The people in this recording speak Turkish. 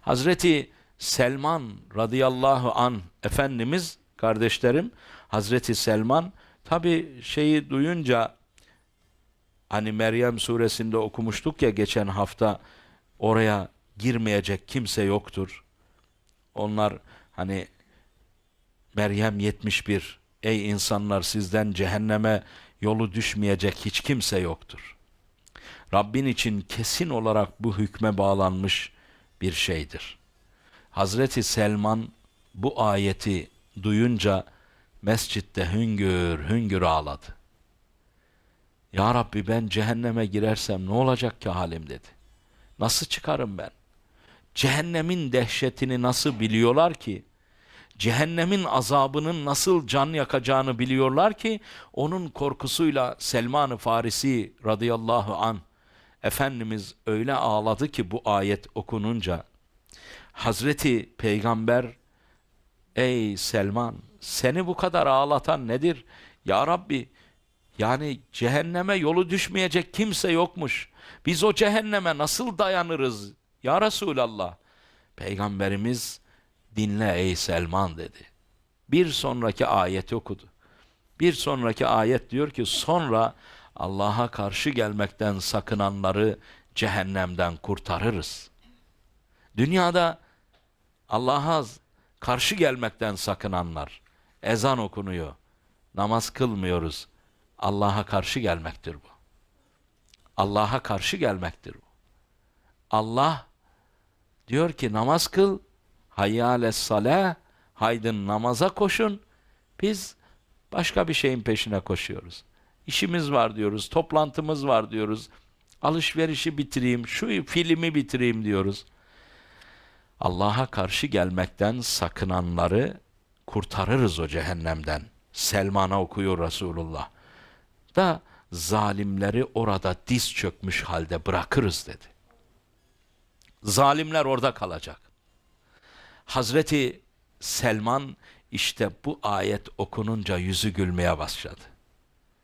Hazreti Selman radıyallahu an Efendimiz kardeşlerim Hazreti Selman tabi şeyi duyunca hani Meryem suresinde okumuştuk ya geçen hafta oraya girmeyecek kimse yoktur. Onlar hani Meryem 71 ey insanlar sizden cehenneme yolu düşmeyecek hiç kimse yoktur. Rabbin için kesin olarak bu hükme bağlanmış bir şeydir. Hazreti Selman bu ayeti duyunca mescitte hüngür hüngür ağladı. Ya Rabbi ben cehenneme girersem ne olacak ki halim dedi. Nasıl çıkarım ben? Cehennemin dehşetini nasıl biliyorlar ki? Cehennemin azabının nasıl can yakacağını biliyorlar ki onun korkusuyla Selman-ı Farisi radıyallahu an Efendimiz öyle ağladı ki bu ayet okununca Hazreti Peygamber ey Selman seni bu kadar ağlatan nedir? Ya Rabbi yani cehenneme yolu düşmeyecek kimse yokmuş. Biz o cehenneme nasıl dayanırız? Ya Resulallah. Peygamberimiz dinle ey Selman dedi. Bir sonraki ayeti okudu. Bir sonraki ayet diyor ki sonra Allah'a karşı gelmekten sakınanları cehennemden kurtarırız. Dünyada Allah'a karşı gelmekten sakınanlar ezan okunuyor. Namaz kılmıyoruz. Allah'a karşı gelmektir bu. Allah'a karşı gelmektir bu. Allah diyor ki namaz kıl, hayyâles salâh, haydın namaza koşun. Biz başka bir şeyin peşine koşuyoruz. İşimiz var diyoruz, toplantımız var diyoruz. Alışverişi bitireyim, şu filmi bitireyim diyoruz. Allah'a karşı gelmekten sakınanları kurtarırız o cehennemden. Selman'a okuyor Resulullah. Da zalimleri orada diz çökmüş halde bırakırız dedi. Zalimler orada kalacak. Hazreti Selman işte bu ayet okununca yüzü gülmeye başladı.